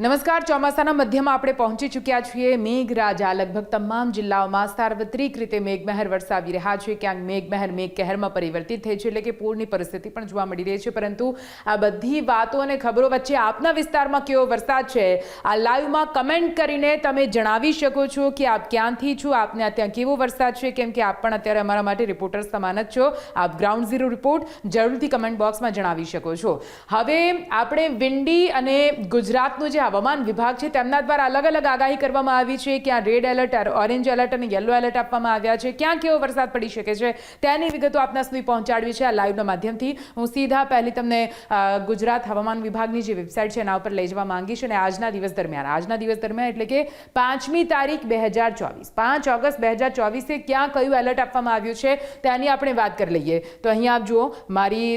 નમસ્કાર, ચોમાસાના મધ્યમાં આપણે પહોંચી ચૂક્યા છીએ મેઘરાજા. લગભગ તમામ જિલ્લાઓમાં સાર્વત્રિક રીતે મેઘમહેર વરસાવી રહ્યા છે. ક્યાંક મેઘમહેર મેઘકહેરમાં પરિવર્તિત થઈ છે એટલે કે પૂરની પરિસ્થિતિ પણ જોવા મળી રહી છે. પરંતુ આ બધી વાતો અને ખબરો વચ્ચે આપના વિસ્તારમાં કેવો વરસાદ છે, આ લાઈવમાં કમેન્ટ કરીને તમે જણાવી શકો છો કે આપ ક્યાંથી છો, આપને ત્યાં કેવો વરસાદ છે? કેમ કે આપ પણ અત્યારે અમારા માટે રિપોર્ટર સમાન જ છો. આપ ગ્રાઉન્ડ ઝીરો રિપોર્ટ જરૂરથી કમેન્ટ બોક્સમાં જણાવી શકો છો. હવે આપણે વિંડી અને ગુજરાતનું જે હવામાન વિભાગ છે, તેમના દ્વારા અલગ અલગ આગાહી કરવામાં આવી છે ક્યાં રેડ એલર્ટ ઓરેન્જ એલર્ટ અને યલો એલર્ટ આપવામાં આવ્યા છે. ક્યાં કેવો વરસાદ પડી શકે છે, તેની વિગતો આપના સુધી પહોંચાડવી છે આ લાઈવના માધ્યમથી. હું સીધા પહેલી તમને ગુજરાત હવામાન વિભાગની જે વેબસાઇટ છે, એના ઉપર લઈ જવા માંગીશ અને આજના દિવસ દરમિયાન. આજના દિવસ દરમિયાન એટલે કે પાંચમી તારીખ બે હજાર ચોવીસ. પાંચ ઓગસ્ટ બે હજાર ચોવીસે ક્યાં કયું એલર્ટ આપવામાં આવ્યું છે, તેની આપણે વાત કરી લઈએ. તો અહીં આપ જુઓ, મારી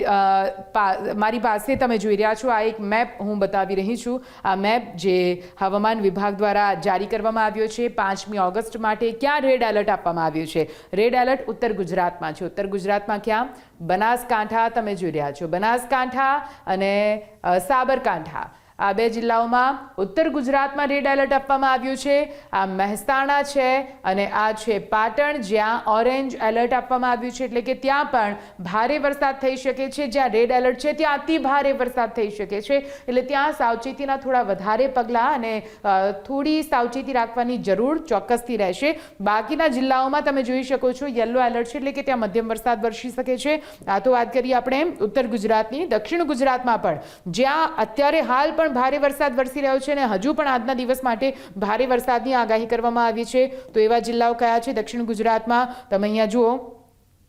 મારી પાસે તમે જોઈ રહ્યા છો, આ એક મેપ હું બતાવી રહી છું. આ મેપ જે હવામાન વિભાગ દ્વારા જારી કરવામાં આવ્યો છે, પાંચમી ઓગસ્ટ માટે ક્યાં રેડ એલર્ટ આપવામાં આવ્યું છે? રેડ એલર્ટ ઉત્તર ગુજરાતમાં છે. ઉત્તર ગુજરાતમાં ક્યાં? બનાસકાંઠા તમે જોઈ રહ્યા છો. બનાસકાંઠા અને સાબરકાંઠા. આ બે જિલ્લાઓમાં ઉત્તર ગુજરાતમાં રેડ એલર્ટ આપવામાં આવ્યું છે, આ મહેસાણા છે અને આ છે પાટણ, જ્યાં ઓરેન્જ એલર્ટ આપવામાં આવ્યું છે. એટલે કે ત્યાં પણ ભારે વરસાદ થઈ શકે છે. જ્યાં રેડ એલર્ટ છે, ત્યાં અતિ ભારે વરસાદ થઈ શકે છે. એટલે ત્યાં સાવચેતીના થોડા વધારે પગલાં અને થોડી સાવચેતી રાખવાની જરૂર ચોક્કસથી રહેશે. બાકીના જિલ્લાઓમાં તમે જોઈ શકો છો, યલો એલર્ટ છે, એટલે કે ત્યાં મધ્યમ વરસાદ વરસી શકે છે. આ તો વાત કરીએ આપણે ઉત્તર ગુજરાતની. દક્ષિણ ગુજરાતમાં પણ જ્યાં અત્યારે હાલ પણ ભારે વરસાદ વરસી રહ્યો છે અને હજુ પણ આજના દિવસ માટે ભારે વરસાદની આગાહી કરવામાં આવી છે. તો એવા જિલ્લાઓ કયા છે? દક્ષિણ ગુજરાતમાં. તમે અહીંયા જુઓ.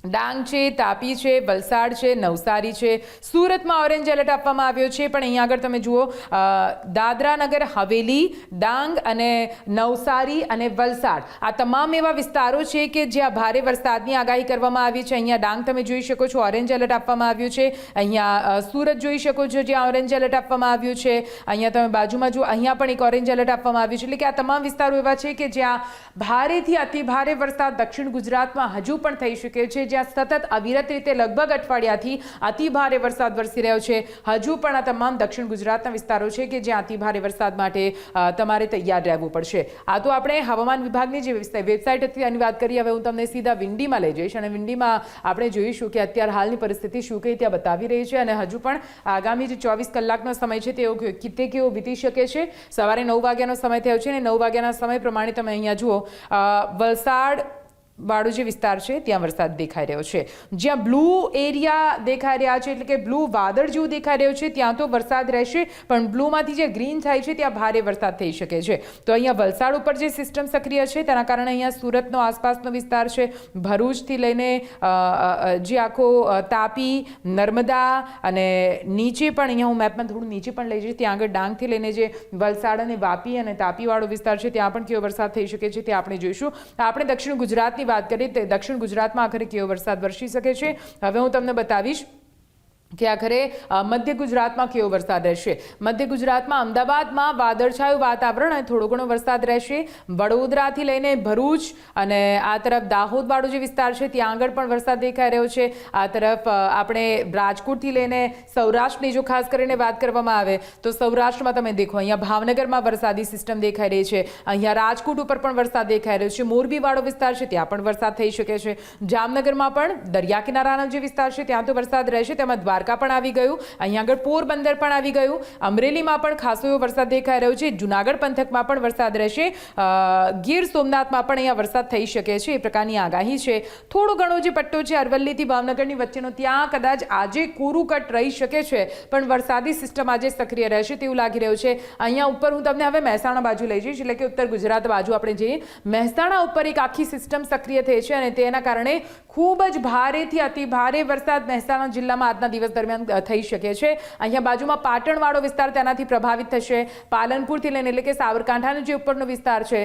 ડાંગ છે, તાપી છે, વલસાડ છે, નવસારી છે. સુરતમાં ઓરેન્જ એલર્ટ આપવામાં આવ્યો છે, પણ અહીંયા આગળ તમે જુઓ દાદરા નગર હવેલી, ડાંગ અને નવસારી અને વલસાડ. આ તમામ એવા વિસ્તારો છે કે જ્યાં ભારે વરસાદની આગાહી કરવામાં આવી છે. અહીંયા ડાંગ તમે જોઈ શકો છો, ઓરેન્જ એલર્ટ આપવામાં આવ્યું છે. અહીંયા સુરત જોઈ શકો છો, જ્યાં ઓરેન્જ એલર્ટ આપવામાં આવ્યું છે. અહીંયા તમે બાજુમાં જુઓ, અહીંયા પણ એક ઓરેન્જ એલર્ટ આપવામાં આવ્યું છે. એટલે કે આ તમામ વિસ્તારો એવા છે કે જ્યાં ભારેથી અતિ ભારે વરસાદ દક્ષિણ ગુજરાતમાં હજુ પણ થઈ શકે છે જ્યાં સતત અવિરત રીતે લગભગ અઠવાડિયાથી અતિ ભારે વરસાદ વરસી રહ્યો છે. હજુ પણ આ તમામ દક્ષિણ ગુજરાતના વિસ્તારો છે કે જ્યાં અતિ ભારે વરસાદ માટે તમારે તૈયાર રહેવું પડશે. આ તો આપણે હવામાન વિભાગની જે વેબસાઇટ હતી એની વાત કરીએ હવે હું તમને સીધા વિંડીમાં લઈ જઈશ અને વિંડીમાં આપણે જોઈશું કે અત્યારે હાલની પરિસ્થિતિ શું કઈ ત્યાં બતાવી રહી છે અને હજુ પણ આગામી જે ચોવીસ કલાકનો સમય છે તેઓ તે કેવો વીતી શકે છે. સવારે નવ વાગ્યાનો સમય થયો છે અને નવ વાગ્યાના સમય પ્રમાણે તમે અહીંયા જુઓ વલસાડ વાળો જે વિસ્તાર છે, ત્યાં વરસાદ દેખાઈ રહ્યો છે. જ્યાં બ્લુ એરિયા દેખાઈ રહ્યા છે, એટલે કે બ્લુ વાદળ જેવું દેખાઈ રહ્યું છે, ત્યાં તો વરસાદ રહેશે, પણ બ્લુમાંથી જે ગ્રીન થાય છે, ત્યાં ભારે વરસાદ થઈ શકે છે. તો અહીંયા વલસાડ ઉપર જે સિસ્ટમ સક્રિય છે, તેના કારણે અહીંયા સુરતનો આસપાસનો વિસ્તાર છે. ભરૂચથી લઈને જે આખો તાપી, નર્મદા અને નીચે પણ અહીંયા હું મેપમાં થોડું નીચે પણ લઈ જઈશ, ત્યાં આગળ ડાંગથી લઈને જે વલસાડ અને વાપી અને તાપીવાળો વિસ્તાર છે, ત્યાં પણ કેવો વરસાદ થઈ શકે છે, તે આપણે જોઈશું. આપણે દક્ષિણ ગુજરાતની વાત કરીએ તે દક્ષિણ ગુજરાતમાં આખરે કેવો વરસાદ વરસી શકે છે? હવે હું તમને બતાવીશ કે આખરે મધ્ય ગુજરાતમાં કેવો વરસાદ રહેશે? મધ્ય ગુજરાતમાં અમદાવાદમાં વાદળછાયું વાતાવરણ અને થોડો ઘણો વરસાદ રહેશે. વડોદરાથી લઈને ભરૂચ અને આ તરફ દાહોદવાળો જે વિસ્તાર છે, ત્યાં આગળ પણ વરસાદ દેખાઈ રહ્યો છે. આ તરફ આપણે રાજકોટથી લઈને સૌરાષ્ટ્રની જો ખાસ કરીને વાત કરવામાં આવે, તો સૌરાષ્ટ્રમાં તમે દેખો, અહીંયા ભાવનગરમાં વરસાદી સિસ્ટમ દેખાઈ રહી છે. અહીંયા રાજકોટ ઉપર પણ વરસાદ દેખાઈ રહ્યો છે. મોરબીવાળો વિસ્તાર છે, ત્યાં પણ વરસાદ થઈ શકે છે. જામનગરમાં પણ દરિયા કિનારાનો જે વિસ્તાર છે, ત્યાં તો વરસાદ રહેશે, તેમાં દ્વારકા પણ આવી ગયું અહીંયા આગળ પોરબંદર પણ આવી ગયું. અમરેલીમાં પણ ખાસો એવો વરસાદ દેખાઈ રહ્યો છે. જુનાગઢ પંથકમાં પણ વરસાદ રહેશે. ગીર સોમનાથમાં પણ અહીંયા વરસાદ થઈ શકે છે. એ પ્રકારની આગાહી છે. થોડો ઘણો જે પટ્ટો છે અરવલ્લીથી ભાવનગરની વચ્ચેનો, ત્યાં કદાચ આજે કોરુકટ રહી શકે છે. પણ વરસાદી સિસ્ટમ આજે સક્રિય રહેશે તેવું લાગી રહ્યું છે. અહીંયા ઉપર હું તમને હવે મહેસાણા બાજુ લઈ જઈશ. એટલે કે ઉત્તર ગુજરાત બાજુ આપણે જઈએ. મહેસાણા ઉપર એક આખી સિસ્ટમ સક્રિય થઈ છે અને તેના કારણે ખૂબ જ ભારેથી અતિ ભારે વરસાદ મહેસાણા જિલ્લામાં આજના દિવસ દરમિયાન થઈ શકે છે. અહીંયા બાજુમાં પાટણવાળો વિસ્તાર તેનાથી પ્રભાવિત થશે. પાલનપુરથી લઈને એટલે કે સાબરકાંઠાનો જે ઉપરનો વિસ્તાર છે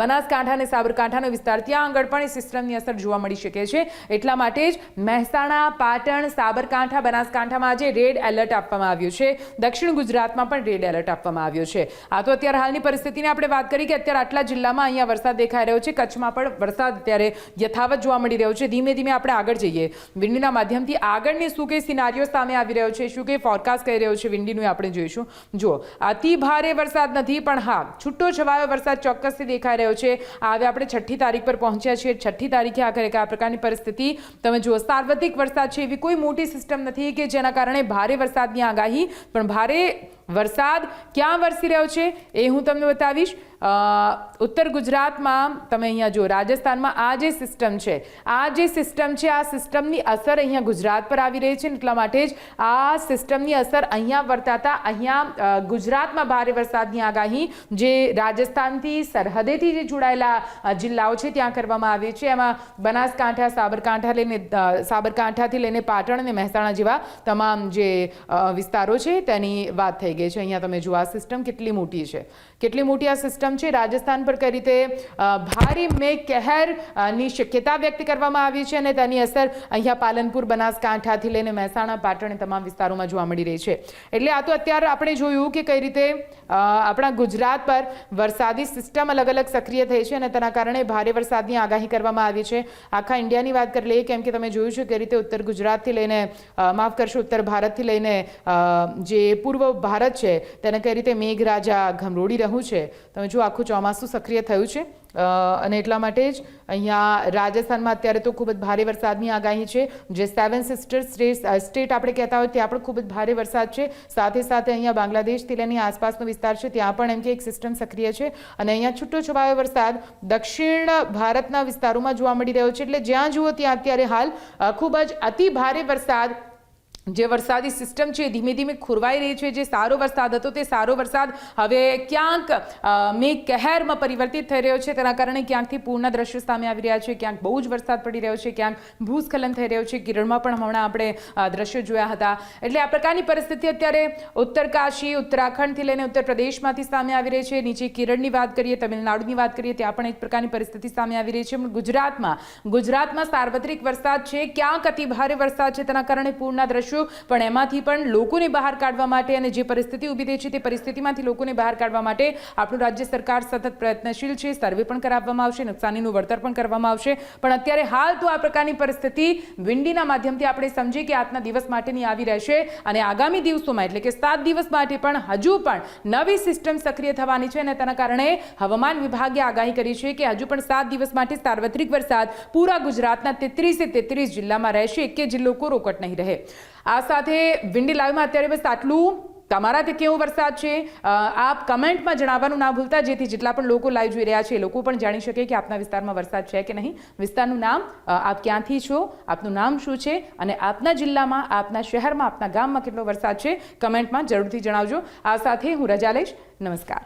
બનાસકાંઠા અને સાબરકાંઠાનો વિસ્તાર, ત્યાં આગળ પણ એ સિસ્ટમની અસર જોવા મળી શકે છે. એટલા માટે જ મહેસાણા, પાટણ, સાબરકાંઠા, બનાસકાંઠામાં આજે રેડ એલર્ટ આપવામાં આવ્યું છે. દક્ષિણ ગુજરાતમાં પણ રેડ એલર્ટ આપવામાં આવ્યું છે. આ તો અત્યારે હાલની પરિસ્થિતિની આપણે વાત કરી કે અત્યારે આટલા જિલ્લામાં અહીંયા વરસાદ દેખાઈ રહ્યો છે. કચ્છમાં પણ વરસાદ અત્યારે યથાવત જોવા મળી રહ્યો છે. ધીમે ધીમે આપણે આગળ જઈએ. વિંડીના માધ્યમથી આગળની શું કે સિનારીઓ સામે આવી રહ્યો છે. શું કે ફોરકાસ્ટ કહી રહ્યો છે વિન્ડીનું આપણે જોઈશું. જુઓ, અતિ ભારે વરસાદ નથી, પણ હા, છૂટો છવાયો વરસાદ ચોક્કસથી દેખાઈ રહ્યો છે. હવે આપણે છઠ્ઠી તારીખ પર પહોંચ્યા છીએ. છઠ્ઠી તારીખે આખરે આ પ્રકારની પરિસ્થિતિ. તમે જુઓ, સાર્વત્રિક વરસાદ છે. એવી કોઈ મોટી સિસ્ટમ નથી કે જેના કારણે ભારે વરસાદની આગાહી, પણ ભારે વરસાદ ક્યાં વરસી રહ્યો છે એ હું તમને બતાવીશ. ઉત્તર ગુજરાતમાં તમે અહીંયા જો રાજસ્થાનમાં આ જે સિસ્ટમ છે, આ જે સિસ્ટમ છે, આ સિસ્ટમની અસર અહીંયા ગુજરાત પર આવી રહી છે એટલા માટે જ આ સિસ્ટમની અસર અહીંયા વર્તાતા અહીંયા ગુજરાતમાં ભારે વરસાદની આગાહી જે રાજસ્થાનથી, સરહદેથી જે જોડાયેલા જિલ્લાઓ છે ત્યાં કરવામાં આવી છે. એમાં બનાસકાંઠા, સાબરકાંઠા લઈને સાબરકાંઠાથી લઈને પાટણ અને મહેસાણા જેવા તમામ જે વિસ્તારો છે તેની વાત થઈ ગઈ છે. અહીંયા તમે જુઓ, આ સિસ્ટમ કેટલી મોટી છે. કેટલી મોટી આ સિસ્ટમ છે? રાજસ્થાન પર કઈ રીતે ભારે મેઘ કહેરની શક્યતા વ્યક્ત કરવામાં આવી છે અને તેની અસર અહીંયા પાલનપુર, બનાસકાંઠાથી લઈને મહેસાણા, પાટણ તમામ વિસ્તારોમાં જોવા મળી રહી છે. એટલે આ તો અત્યારે આપણે જોયું કે કઈ રીતે આપણા ગુજરાત પર વરસાદી સિસ્ટમ અલગ અલગ સક્રિય થઈ છે અને તેના કારણે ભારે વરસાદની આગાહી કરવામાં આવી છે. આખા ઇન્ડિયાની વાત કરી લઈએ, કેમ કે તમે જોયું છે કે રીતે ઉત્તર ગુજરાતથી લઈને માફ કરશો, ઉત્તર ભારતથી લઈને જે પૂર્વ ભારત છે, તેને કઈ રીતે મેઘરાજા ઘમરોડી રહ્યું છે? તમે જો આખું ચોમાસું સક્રિય થયું છે. અને એટલા માટે જ અહીંયા રાજસ્થાનમાં અત્યારે તો ખૂબ જ ભારે વરસાદની આગાહી છે. જે સેવન સિસ્ટર સ્ટેટ આપણે કહેતા હોય ત્યાં પણ ખૂબ જ ભારે વરસાદ છે. સાથે સાથે અહીંયા બાંગ્લાદેશથી લઈને આસપાસનો વિસ્તાર છે ત્યાં પણ એમ કે એક સિસ્ટમ સક્રિય છે. અને અહીંયા છૂટો છવાયો વરસાદ દક્ષિણ ભારતના વિસ્તારોમાં જોવા મળી રહ્યો છે. એટલે જ્યાં જુઓ ત્યાં અત્યારે હાલ ખૂબ જ અતિ ભારે વરસાદ જે વરસાદી સિસ્ટમ છે ધીમે ધીમે ખોરવાઈ રહી છે, જે સારો વરસાદ હતો તે સારો વરસાદ હવે ક્યાંક મેઘ કહેરમાં પરિવર્તિત થઈ રહ્યો છે, તેના કારણે ક્યાંકથી પૂરના દ્રશ્યો સામે આવી રહ્યા છે, ક્યાંક બહુ જ વરસાદ પડી રહ્યો છે, ક્યાંક ભૂસ્ખલન થઈ રહ્યો છે, કિરણમાં પણ હમણાં આપણે દ્રશ્યો જોયા હતા. એટલે આ પ્રકારની પરિસ્થિતિ અત્યારે ઉત્તરકાશી, ઉત્તરાખંડથી લઈને ઉત્તર પ્રદેશમાંથી સામે આવી રહી છે. નીચે કિરણની વાત કરીએ, તમિલનાડુની વાત કરીએ, ત્યાં પણ એક પ્રકારની પરિસ્થિતિ સામે આવી રહી છે. ગુજરાતમાં ગુજરાતમાં સાર્વત્રિક વરસાદ છે, ક્યાંક અતિ ભારે વરસાદ છે, તેના કારણે પૂરના દ્રશ્યો પણ એમાંથી પણ લોકોને બહાર કાઢવા માટે અને જે પરિસ્થિતિ ઊભી થઈ છે તે પરિસ્થિતિમાંથી લોકોને બહાર કાઢવા માટે આપણું રાજ્ય સરકાર સતત પ્રયત્નશીલ છે. સર્વે પણ કરાવવામાં આવશે, નુકસાનીનું વળતર પણ કરવામાં આવશે. પણ અત્યારે હાલ તો આ પ્રકારની પરિસ્થિતિ વિંડીના માધ્યમથી આપણે સમજીએ કે આજના દિવસ માટેની આવી રહેશે અને આગામી દિવસોમાં, એટલે કે સાત દિવસ માટે પણ હજુ પણ નવી સિસ્ટમ સક્રિય થવાની છે અને તેના કારણે હવામાન વિભાગે આગાહી કરી છે કે હજુ પણ સાત દિવસ માટે સાર્વત્રિક વરસાદ પૂરા ગુજરાતના તેત્રીસે તેત્રીસ જિલ્લામાં રહેશે. એક જિલ્લો કોરોકટ નહીં રહે. આ સાથે વિન્ડી લાઈવમાં અત્યારે બસ આટલું. તમારા તે કેવો વરસાદ છે? આપ કમેન્ટમાં જણાવવાનું ના ભૂલતા, જેથી જેટલા પણ લોકો લાઈવ જોઈ રહ્યા છે, એ લોકો પણ જાણી શકે કે આપના વિસ્તારમાં વરસાદ છે કે નહીં. વિસ્તારનું નામ આપ ક્યાંથી છો? આપનું નામ શું છે? અને આપના જિલ્લામાં, આપના શહેરમાં, આપના ગામમાં કેટલો વરસાદ છે? કમેન્ટમાં જરૂરથી જણાવજો. આ સાથે હું રજા લઈશ. નમસ્કાર.